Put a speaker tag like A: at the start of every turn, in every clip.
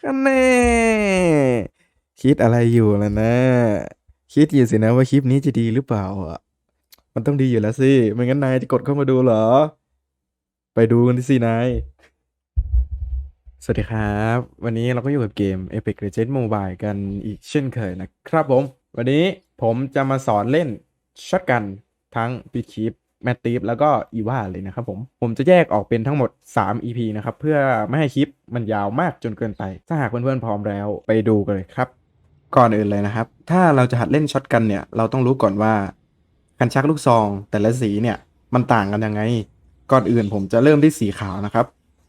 A: คะแน่ คิดอะไรอยู่ล่ะนะ คิดอยู่สินะว่าคลิปนี้จะดีหรือเปล่าอะ มันต้องดีอยู่แล้วสิ ไม่งั้นนายจะกดเข้ามาดูเหรอ ไปดูกันสินาย สวัสดีครับ วันนี้เราก็อยู่กับเกม Epic Legends Mobile กันอีกเช่นเคยนะครับผม วันนี้ผมจะมาสอนเล่นช็อตกันทั้งปีคีป แมตติฟแล้วก็อีวาเลยนะครับผม ผมจะแยกออกเป็นทั้งหมด 3 EP นะครับ เพื่อไม่ให้คลิปมันยาวมากจนเกินไป ถ้าหากเพื่อนๆพร้อมแล้วไปดูกันเลยครับ ก่อนอื่นเลยนะครับ ถ้าเราจะหัดเล่นช็อตกันเนี่ย เราต้องรู้ก่อนว่าคันชักลูกซอง แต่ละสีเนี่ยมันต่างกันยังไง ก่อนอื่นผมจะเริ่มที่สีขาวนะครับ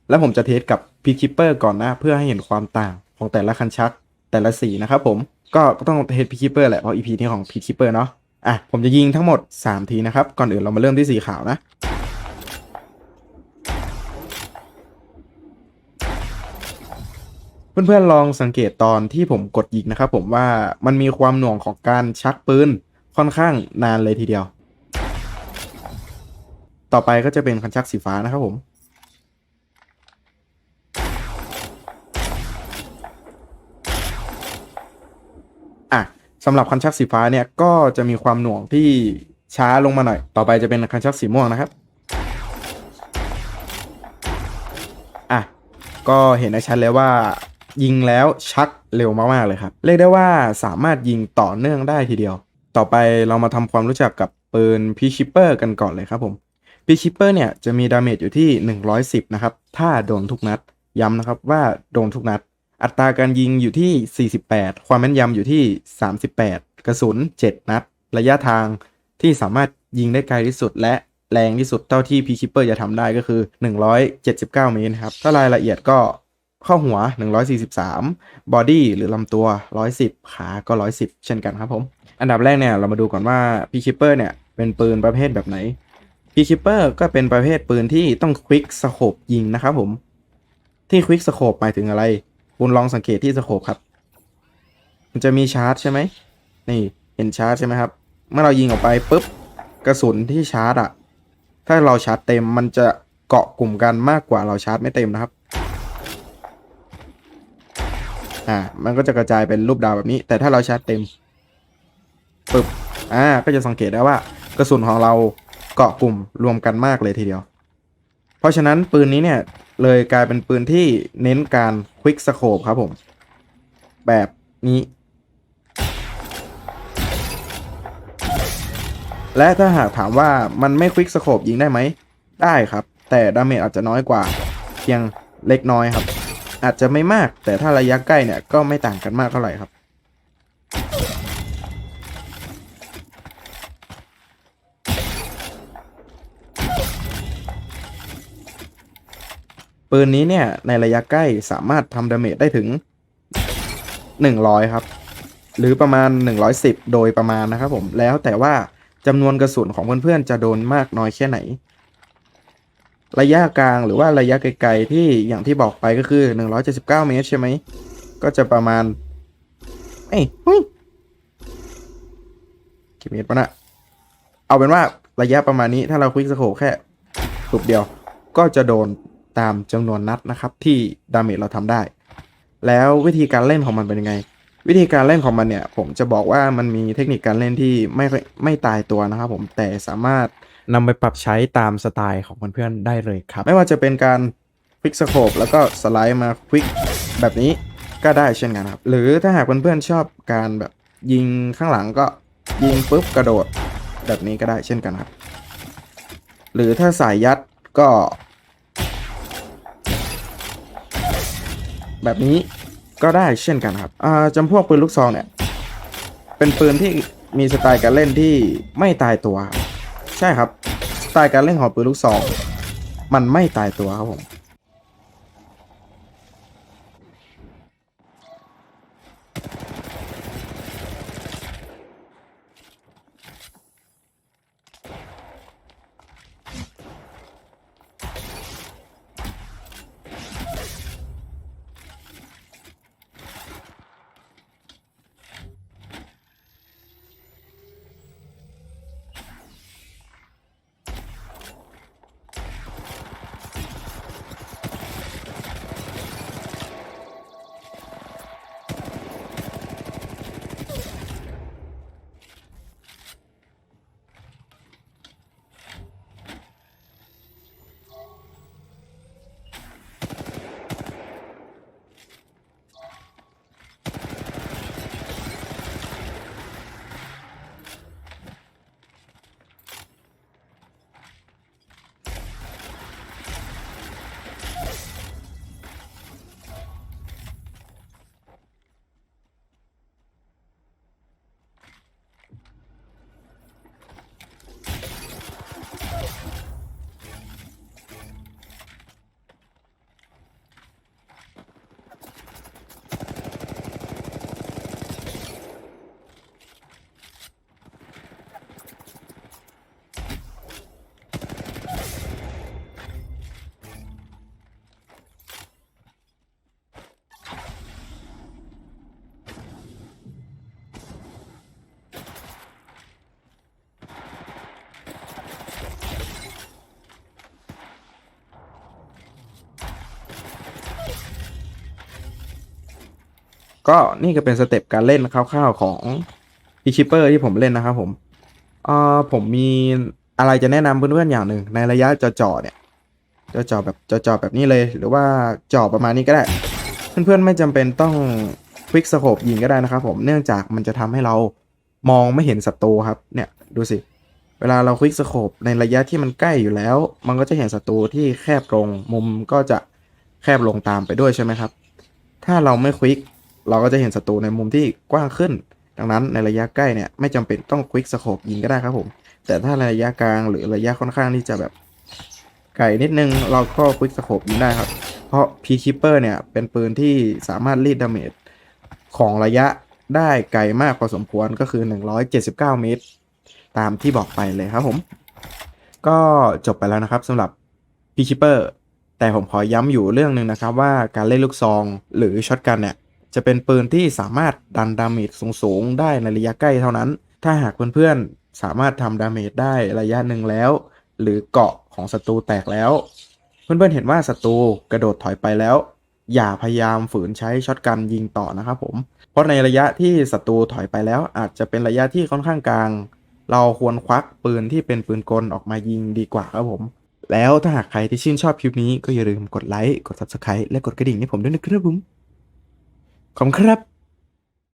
A: แล้วผมจะเทสกับพีคิปเปอร์ก่อนนะเพื่อให้เห็นความต่างของแต่ละคันชักแต่ละสีนะครับผมก็ต้องเทสพีคิปเปอร์แหละเพราะ EP นี้ของพีคิปเปอร์เนาะ อะผมจะยิงทั้งหมด 3 ทีนะครับ ก่อนอื่นเรามาเริ่มที่สีขาวนะเพื่อนๆลองสังเกตตอนที่ผมกดยิงนะครับผมว่ามันมีความหน่วงของการชักปืนค่อนข้างนานเลยทีเดียว ต่อไปก็จะเป็นคันชักสีฟ้านะครับผม อะ สำหรับคันชักสีฟ้าเนี่ยก็จะมีความหน่วงที่ช้าลงมาหน่อย ต่อไปจะเป็นคันชักสีม่วงนะครับ อะ ก็เห็นได้ชัดเลยว่ายิงแล้วชักเร็วมากๆเลยครับ เรียกได้ว่าสามารถยิงต่อเนื่องได้ทีเดียว ต่อไปเรามาทำความรู้จักกับปืนพีชิปเปอร์กันก่อนเลยครับผมพีชิปเปอร์เนี่ยจะมีดาเมจอยู่ที่ 110 นะครับ ถ้าโดนทุกนัด ย้ำนะครับว่าโดนทุกนัด อัตราการยิงอยู่ที่ 48 ความแม่นยำอยู่ที่ 38 กระสุน 7 นัด ระยะทางที่สามารถยิงได้ไกลที่สุด และแรงที่สุดเท่าที่พีคิปเปอร์จะทำได้ก็คือ 179 เมตรครับ ถ้ารายละเอียดก็ข้าหัว 143 บอดี้หรือลำตัว 110 ขาก็ 110 เช่นกันครับผม อันดับแรกเนี่ยเรามาดูก่อนว่าพีคิปเปอร์เนี่ยเป็นปืนประเภทแบบไหนพีคิปเปอร์ก็เป็นประเภทปืนที่ต้องควิกสโคปยิงนะครับผม ที่ควิกสโคปหมายถึงอะไร คุณลองสังเกตที่สโคปครับ มันจะมีชาร์จใช่ไหม นี่เห็นชาร์จใช่ไหมครับ เมื่อเรายิงออกไปปุ๊บกระสุนที่ชาร์จอะถ้าเราชาร์จเต็มมันจะเกาะกลุ่มกันมากกว่าเราชาร์จไม่เต็มนะครับ อ่า มันก็จะกระจายเป็นรูปดาวแบบนี้ แต่ถ้าเราชาร์จเต็มปึ๊บ อ่า ก็จะสังเกตได้ว่า กระสุนของเราเกาะกลุ่มรวมกันมากเลยทีเดียว ราะฉะนั้นปืนนี้เนี่ยเลยกลายเป็นปืนที่เน้นการควิกสโคปครับผม แบบนี้ และถ้าหากถามว่ามันไม่ควิกสโคปยิงได้ไหม ได้ครับ แต่ดาเมจอาจจะน้อยกว่า เพียงเล็กน้อยครับ อาจจะไม่มากแต่ถ้าระยะใกล้เนี่ยก็ไม่ต่างกันมากเท่าไหร่ครับ ปืนนี้เนี่ยในระยะใกล้สามารถทำดาเมจได้ถึง 100 ครับ หรือประมาณ 110 โดยประมาณนะครับผม แล้วแต่ว่าจำนวนกระสุนของเพื่อนๆจะโดนมากน้อยแค่ไหน ระยะกลางหรือว่าระยะไกลๆที่อย่างที่บอกไปก็คือ 179 เมตรใช่ไหม ก็จะประมาณ เอ้ยกี่เมตรปะนะเอาเป็นว่าระยะประมาณนี้ถ้าเราควิกสโคปแค่ตุบเดียว ก็จะโดน ตามจำนวนนัดนะครับ ที่ดาเมจเราทำได้ แล้ววิธีการเล่นของมันเป็นยังไง วิธีการเล่นของมันเนี่ย ผมจะบอกว่ามันมีเทคนิคการเล่นที่ไม่ไม่ตายตัวนะครับ ผมแต่สามารถนำไปปรับใช้ตามสไตล์ของเพื่อนๆได้เลยครับ ไม่ว่าจะเป็นการควิกสโคปแล้วก็สไลด์มาควิกแบบนี้ก็ได้เช่นกันครับ หรือถ้าหากเพื่อนๆชอบการแบบยิงข้างหลังก็ยิงปุ๊บกระโดดแบบนี้ก็ได้เช่นกันครับ หรือถ้าสายยัดก็ แบบนี้ก็ได้เช่นกันครับอ่าจำพวกปืนลูกซองเนี่ย เป็นปืนที่มีสไตล์การเล่นที่ไม่ตายตัว ใช่ครับ สไตล์การเล่นของปืนลูกซอง มันไม่ตายตัวครับผม ก็นี่ก็เป็นสเต็ปการเล่นคร่าวๆของ p c h i p p e r ที่ผมเล่นนะครับผมเอ่อผมมีอะไรจะแนะนำเพื่อนๆอย่างหนึ่งในระยะจ่อๆเนี่ยจ่อๆแบบจ่อๆแบบนี้เลย หรือว่าจ่อประมาณนี้ก็ได้ เพื่อนๆไม่จำเป็นต้องควิกสโคปยิงก็ได้นะครับผมเนื่องจากมันจะทำให้เรามองไม่เห็นศัตรูครับเนี่ยดูสิเวลาเราควิกสโคปในระยะที่มันใกล้อยู่แล้ว มันก็จะเห็นศัตรูที่แคบลงมุมก็จะแคบลงตามไปด้วยใช่ไหมครับ ถ้าเราไม่ควิก เราก็จะเห็นศัตรูในมุมที่กว้างขึ้น ดังนั้นในระยะใกล้เนี่ยไม่จำเป็นต้องควิกสโคปยิงก็ได้ครับผม แต่ถ้าในระยะกลางหรือระยะค่อนข้างที่จะแบบไกลนิดนึงเราก็ควิกสโคปยิงได้ครับ เพราะ p k e e p e r เนี่ยเป็นปืนที่สามารถรีดดาเมจของระยะได้ไกลมากพอสมควรก็คือ 179 เมตร ตามที่บอกไปเลยครับผม ก็จบไปแล้วนะครับสำหรับ p k e e p e r แต่ผมขอย้ำอยู่เรื่องหนึ่งนะครับว่าการเล่นลูกซองหรือช็อตกันเนี่ย จะเป็นปืนที่สามารถดันดาเมจสูงๆ ได้ในระยะใกล้เท่านั้น ถ้าหากเพื่อนๆ สามารถทำดาเมจได้ระยะหนึ่งแล้ว หรือเกาะของศัตรูแตกแล้ว เพื่อนๆเห็นว่าศัตรูกระโดดถอยไปแล้ว อย่าพยายามฝืนใช้ช็อตกันยิงต่อนะครับผม เพราะในระยะที่ศัตรูถอยไปแล้ว อาจจะเป็นระยะที่ค่อนข้างกลาง เราควรควักปืนที่เป็นปืนกลออกมายิงดีกว่าครับผมแล้วถ้าหากใครที่ชื่นชอบคลิปนี้ก็อย่าลืมกดไลค์ กด subscribe และกดกระดิ่งให้ผมด้วยนะครับผม ขอบคุณครับ